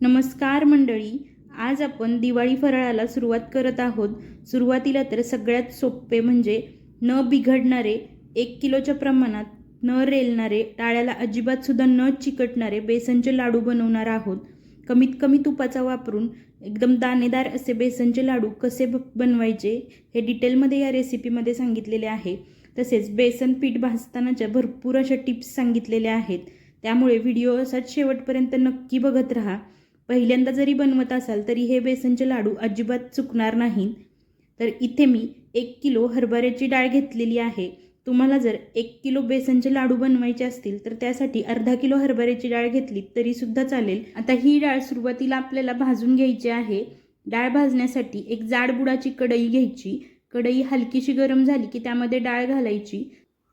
नमस्कार मंडळी आज आपण दिवाळी फराळाला सुरुवात करत आहोत. सुरुवातीला तर सगळ्यात सोपे म्हणजे न बिघडणारे एक किलोच्या प्रमाणात न रेलणारे टाळ्याला अजिबातसुद्धा न चिकटणारे बेसनचे लाडू बनवणार आहोत. कमीत कमी तुपाचा वापरून एकदम दाणेदार असे बेसनचे लाडू कसे ब बनवायचे हे डिटेलमध्ये या रेसिपीमध्ये सांगितलेले आहे. तसेच बेसन पीठ भाजतानाच्या भरपूर अशा टिप्स सांगितलेल्या आहेत. त्यामुळे व्हिडिओ असाच शेवटपर्यंत नक्की बघत राहा. पहिल्यांदा जरी बनवत असाल तरी हे बेसनचे लाडू अजिबात चुकणार नाहीत. तर इथे मी एक किलो हरभऱ्याची डाळ घेतलेली आहे. तुम्हाला जर एक किलो बेसनचे लाडू बनवायचे असतील तर त्यासाठी अर्धा किलो हरभऱ्याची डाळ घेतली तरीसुद्धा चालेल. आता ही डाळ सुरुवातीला आपल्याला भाजून घ्यायची आहे. डाळ भाजण्यासाठी एक जाड बुडाची कढई घ्यायची. कढई हलकीशी गरम झाली की त्यामध्ये डाळ घालायची.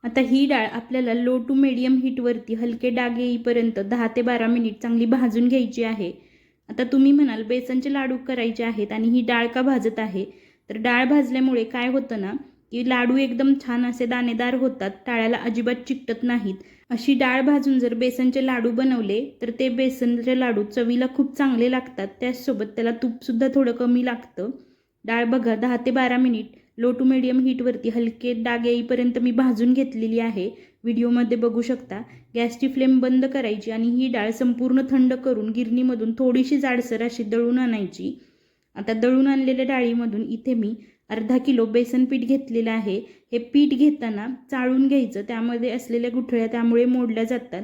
आता ही डाळ आपल्याला लो टू मिडियम हीटवरती हलके डाग येईपर्यंत दहा ते बारा मिनिट चांगली भाजून घ्यायची आहे. आता तुम्ही म्हणाल बेसनचे लाडू करायचे आहेत आणि ही डाळ का भाजत आहे? तर डाळ भाजल्यामुळे काय होतं ना की लाडू एकदम छान असे दाणेदार होतात टाळ्याला अजिबात चिकटत नाहीत. अशी डाळ भाजून जर बेसनचे लाडू बनवले तर ते बेसनचे लाडू चवीला खूप चांगले लागतात. त्याचसोबत त्याला तूपसुद्धा थोडं कमी लागतं. डाळ बघा दहा ते बारा मिनिट लो टू मिडियम हीटवरती हलके डाग येईपर्यंत मी भाजून घेतलेली आहे. व्हिडिओमध्ये बघू शकता गॅसची फ्लेम बंद करायची आणि ही डाळ संपूर्ण थंड करून गिरणीमधून थोडीशी जाडसर अशी दळून आणायची. आता दळून आणलेल्या डाळीमधून इथे मी अर्धा किलो बेसन पीठ घेतलेलं आहे. हे पीठ घेताना चाळून घ्यायचं त्यामध्ये असलेल्या गुठळ्या त्यामुळे मोडल्या जातात.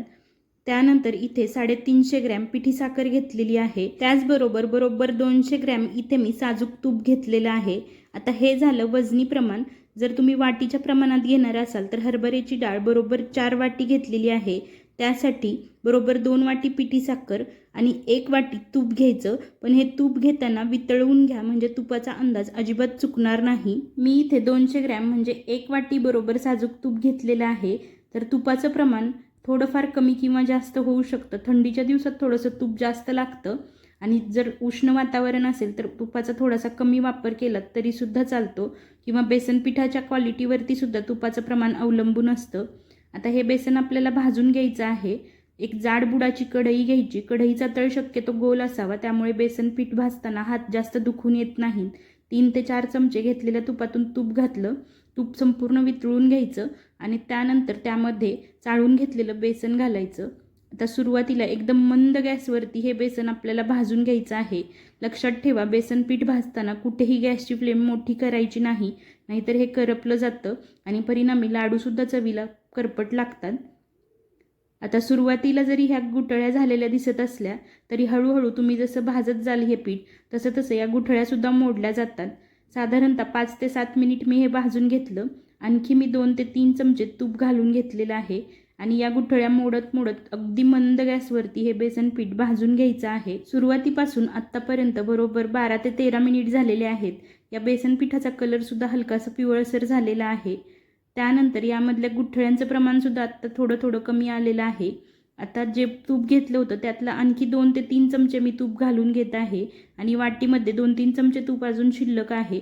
त्यानंतर इथे साडेतीनशे ग्रॅम पिठी साखर घेतलेली आहे. त्याचबरोबर बरोबर दोनशे ग्रॅम इथे मी साजूक तूप घेतलेलं आहे. आता हे झालं वजनी प्रमाण. जर तुम्ही वाटीच्या प्रमाणात घेणार असाल तर हरभऱ्याची डाळ बरोबर चार वाटी घेतलेली आहे. त्यासाठी बरोबर दोन वाटी पिठी साखर आणि एक वाटी तूप घ्यायचं. पण हे तूप घेताना वितळवून घ्या म्हणजे तुपाचा अंदाज अजिबात चुकणार नाही. मी इथे दोनशे ग्रॅम म्हणजे एक वाटी बरोबर साजूक तूप घेतलेलं आहे. तर तुपाचं प्रमाण थोडंफार कमी किंवा जास्त होऊ शकतं. थंडीच्या दिवसात थोडंसं तूप जास्त लागतं. आणि जर उष्ण वातावरण असेल तर तुपाचा थोडासा कमी वापर केला तरीसुद्धा चालतो. किंवा बेसन पिठाच्या क्वालिटीवरती सुद्धा तुपाचं प्रमाण अवलंबून असतं. आता हे बेसन आपल्याला भाजून घ्यायचं आहे. एक जाड बुडाची कढई घ्यायची. कढईचा तळ शक्यतो गोल असावा. त्यामुळे बेसन पीठ भाजताना हात जास्त दुखून येत नाहीत तीन ते चार चमचे घेतलेल्या तुपातून तूप घातलं. तूप संपूर्ण वितळून घ्यायचं आणि त्यानंतर त्यामध्ये चाळून घेतलेलं बेसन घालायचं. आता सुरुवातीला एकदम मंद गॅसवरती हे बेसन आपल्याला भाजून घ्यायचं आहे. लक्षात ठेवा बेसन पीठ भाजताना कुठेही गॅसची फ्लेम मोठी करायची नाही नाहीतर हे करपलं जातं आणि परिणामी लाडूसुद्धा चवीला करपट लागतात. आता सुरुवातीला जरी ह्या गुठळ्या झालेल्या दिसत असल्या तरी हळूहळू तुम्ही जसं भाजत जाल हे पीठ तसं तसं या गुठळ्यासुद्धा मोडल्या जातात. साधारणतः पाच ते सात मिनिट मी हे भाजून घेतलं. आणखी मी दोन ते तीन चमचे तूप घालून घेतलेलं आहे. आणि या गुठळ्या मोडत मोडत अगदी मंद गॅसवरती हे बेसन पीठ भाजून घ्यायचं आहे. सुरुवातीपासून आत्तापर्यंत बरोबर बारा ते तेरा मिनिट झालेले आहेत. या बेसन पिठाचा कलरसुद्धा हलकासा पिवळसर झालेला आहे. त्यानंतर यामधल्या गुठळ्यांचं प्रमाणसुद्धा आत्ता थोडं थोडं कमी आलेलं आहे. आता जे तूप घेतलं होतं त्यातलं आणखी दोन ते तीन चमचे मी तूप घालून घेत आहे आणि वाटीमध्ये दोन तीन चमचे तूप अजून शिल्लक आहे.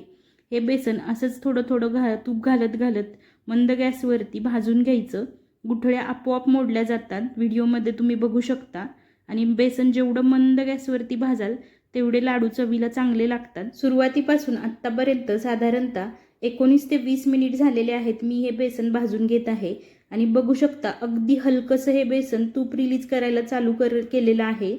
हे बेसन असंच थोडं थोडं घा तूप घालत घालत मंद गॅसवरती भाजून घ्यायचं. गुठळ्या आपोआप मोडल्या जातात. व्हिडिओमध्ये तुम्ही बघू शकता. आणि बेसन जेवढं मंद गॅसवरती भाजाल तेवढे लाडू चवीला चांगले लागतात. सुरुवातीपासून आत्तापर्यंत साधारणतः एकोणीस ते वीस मिनिट झालेले आहेत मी हे बेसन भाजून घेत आहे. आणि बघू शकता अगदी हलकंसं हे बेसन तूप रिलीज करायला चालू कर केलेलं आहे.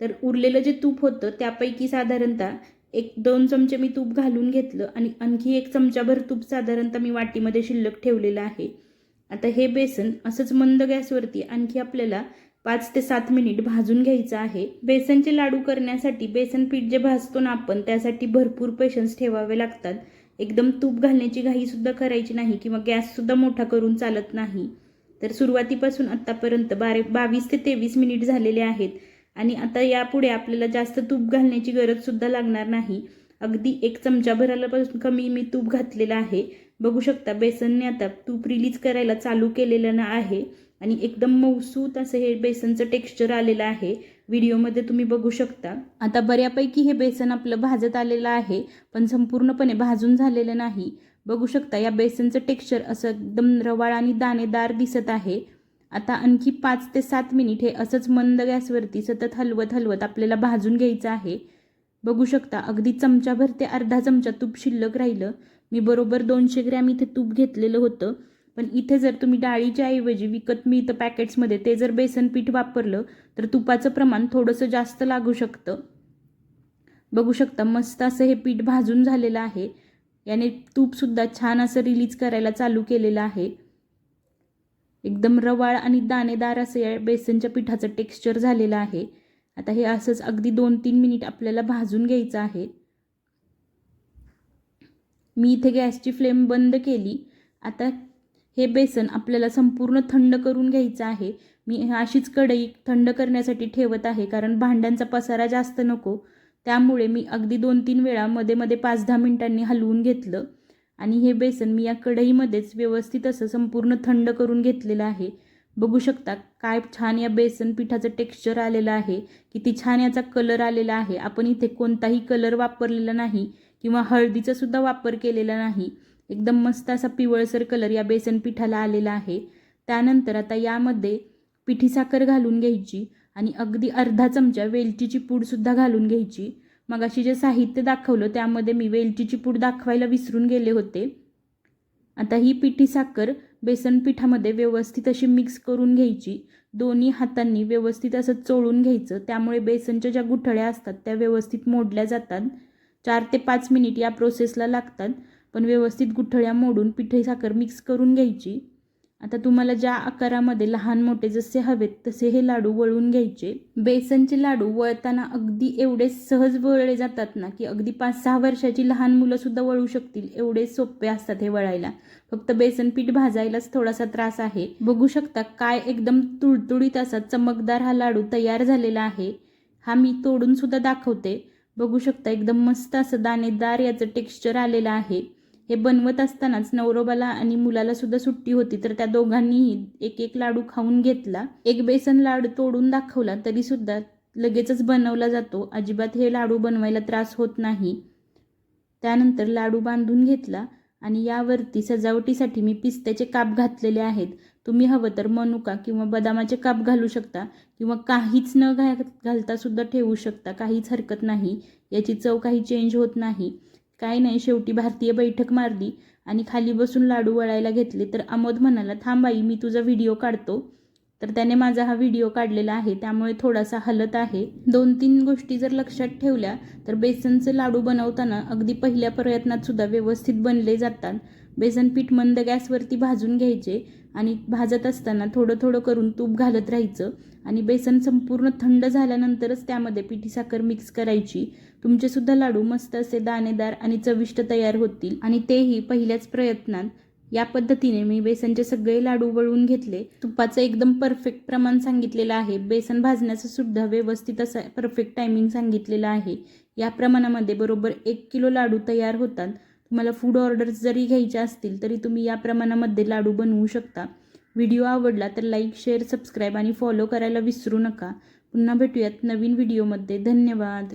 तर उरलेलं जे तूप होतं त्यापैकी साधारणतः एक दोन चमचे मी तूप घालून घेतलं. आणि आणखी एक चमचाभर तूप साधारणतः मी वाटीमध्ये शिल्लक ठेवलेलं आहे. आता हे बेसन असंच मंद गॅसवरती आणखी आपल्याला पाच ते सात मिनिट भाजून घ्यायचं आहे. बेसनचे लाडू करण्यासाठी बेसन पीठ जे भाजतो ना आपण त्यासाठी भरपूर पेशन्स ठेवावे लागतात. एकदम तूप घालण्याची घाईसुद्धा करायची नाही किंवा गॅससुद्धा मोठा करून चालत नाही. तर सुरुवातीपासून आत्तापर्यंत बारे बावीस ते तेवीस मिनिट झालेले आहेत आणि आता यापुढे आपल्याला जास्त तूप घालण्याची गरजसुद्धा लागणार नाही. अगदी एक चमचाभरापासून कमी मी तूप घातलेलं आहे. बघू शकता बेसनने आता तूप रिलीज करायला चालू केलेलं आहे. आणि एकदम मऊसूत असं हे बेसनचं टेक्स्चर आलेलं आहे. व्हिडिओमध्ये तुम्ही बघू शकता. आता बऱ्यापैकी हे बेसन आपलं भाजत आलेलं आहे पण संपूर्णपणे भाजून झालेलं नाही. बघू शकता या बेसनचं टेक्स्चर असं एकदम रवाळ आणि दाणेदार दिसत आहे. आता आणखी पाच ते सात मिनिट हे असंच मंद गॅसवरती सतत हलवत हलवत आपल्याला भाजून घ्यायचं आहे. बघू शकता अगदी चमचाभर ते अर्धा चमचा तूप शिल्लक राहिलं. मी बरोबर दोनशे ग्रॅम इथे तूप घेतलेलं होतं. पण इथे जर तुम्ही डाळीच्या ऐवजी विकत मिळतं पॅकेट्समध्ये ते जर बेसन पीठ वापरलं तर तुपाचं प्रमाण थोडंसं जास्त लागू शकतं. बघू शकता मस्त असं हे पीठ भाजून झालेलं आहे. याने तूपसुद्धा छान असं रिलीज करायला चालू केलेलं आहे. एकदम रवाळ आणि दाणेदार असं या बेसनच्या पिठाचं टेक्स्चर झालेलं आहे. आता हे असंच अगदी दोन तीन मिनिट आपल्याला भाजून घ्यायचं आहे. मी इथे गॅसची फ्लेम बंद केली. आता हे बेसन आपल्याला संपूर्ण थंड करून घ्यायचं आहे. मी अशीच कढई थंड करण्यासाठी ठेवत आहे कारण भांड्यांचा पसारा जास्त नको. त्यामुळे मी अगदी दोन तीन वेळा मध्ये मध्ये पाच दहा मिनिटांनी हलवून घेतलं. आणि हे बेसन मी या कढईमध्येच व्यवस्थित असं संपूर्ण थंड करून घेतलेलं आहे. बघू शकता काय छान या बेसन पिठाचं टेक्स्चर आलेलं आहे किती छान याचा कलर आलेला आहे. आपण इथे कोणताही कलर वापरलेला नाही किंवा हळदीचा सुद्धा वापर केलेला नाही. एकदम मस्त असा पिवळसर कलर या बेसन पिठाला आलेला आहे. त्यानंतर आता यामध्ये पिठी साखर घालून घ्यायची आणि अगदी अर्धा चमचा वेलचीची पूडसुद्धा घालून घ्यायची. मग अशी जे साहित्य दाखवलं त्यामध्ये मी वेलचीची पूड दाखवायला विसरून गेले होते. आता ही पिठी साखर बेसन पिठामध्ये व्यवस्थित अशी मिक्स करून घ्यायची. दोन्ही हातांनी व्यवस्थित असं चोळून घ्यायचं. त्यामुळे बेसनच्या ज्या गुठळ्या असतात त्या व्यवस्थित मोडल्या जातात. चार ते पाच मिनिट या प्रोसेसला लागतात. पण व्यवस्थित गुठळ्या मोडून पिठे साखर मिक्स करून घ्यायची. आता तुम्हाला ज्या आकारामध्ये लहान मोठे जसे हवेत तसे हे लाडू वळून घ्यायचे. बेसनचे लाडू वळताना अगदी एवढे सहज वळले जातात ना की अगदी पाच सहा वर्षाची लहान मुलंसुद्धा वळू शकतील. एवढे सोपे असतात हे वळायला. फक्त बेसन पीठ भाजायलाच थोडासा त्रास आहे. बघू शकता काय एकदम तुळतुळीत असा चमकदार हा लाडू तयार झालेला आहे. हा मी तोडून सुद्धा दाखवते. बघू शकता एकदम मस्त असं दाणेदार याचं टेक्स्चर आलेलं आहे. हे बनवत असतानाच नवरोबाला आणि मुलाला सुद्धा सुट्टी होती तर त्या दोघांनीही एक एक लाडू खाऊन घेतला. एक बेसन लाडू तोडून दाखवला तरी सुद्धा लगेचच बनवला जातो. अजिबात हे लाडू बनवायला त्रास होत नाही. त्यानंतर लाडू बांधून घेतला आणि यावरती सजावटीसाठी मी पिस्त्याचे काप घातलेले आहेत. तुम्ही हवं तर मनुका किंवा बदामाचे काप घालू शकता किंवा काहीच न घा घालतासुद्धा ठेवू शकता. काहीच हरकत नाही. याची चव काही चेंज होत नाही. काय नाही शेवटी भारतीय बैठक मारली आणि खाली बसून लाडू वळायला घेतले. तर अमोद म्हणाला थांब आई मी तुझा व्हिडिओ काढतो. तर त्याने माझा हा व्हिडिओ काढलेला आहे. त्यामुळे थोडासा हलत आहे. दोन तीन गोष्टी जर लक्षात ठेवल्या तर बेसनचे लाडू बनवताना अगदी पहिल्या प्रयत्नात सुद्धा व्यवस्थित बनले जातात. बेसन पीठ मंद गॅसवरती भाजून घ्यायचे. आणि भाजत असताना थोडं थोडं करून तूप घालत राहायचं. आणि बेसन संपूर्ण थंड झाल्यानंतरच त्यामध्ये पिठी साखर मिक्स करायची. तुमचेसुद्धा लाडू मस्त असे दाणेदार आणि चविष्ट तयार होतील. आणि तेही पहिल्याच प्रयत्नात. या पद्धतीने मी बेसनचे सगळे लाडू वळून घेतले. तुपाचं एकदम परफेक्ट प्रमाण सांगितलेलं आहे. बेसन भाजण्याचं सुद्धा व्यवस्थित असं परफेक्ट टायमिंग सांगितलेलं आहे. या प्रमाणामध्ये बरोबर एक किलो लाडू तयार होतात. तुम्हाला फूड ऑर्डर्स जरी घ्यायच्या असतील तरी तुम्ही या प्रमाणामध्ये लाडू बनवू शकता. व्हिडिओ आवडला तर लाईक शेअर सबस्क्राईब आणि फॉलो करायला विसरू नका. पुन्हा भेटूयात नवीन व्हिडिओमध्ये धन्यवाद.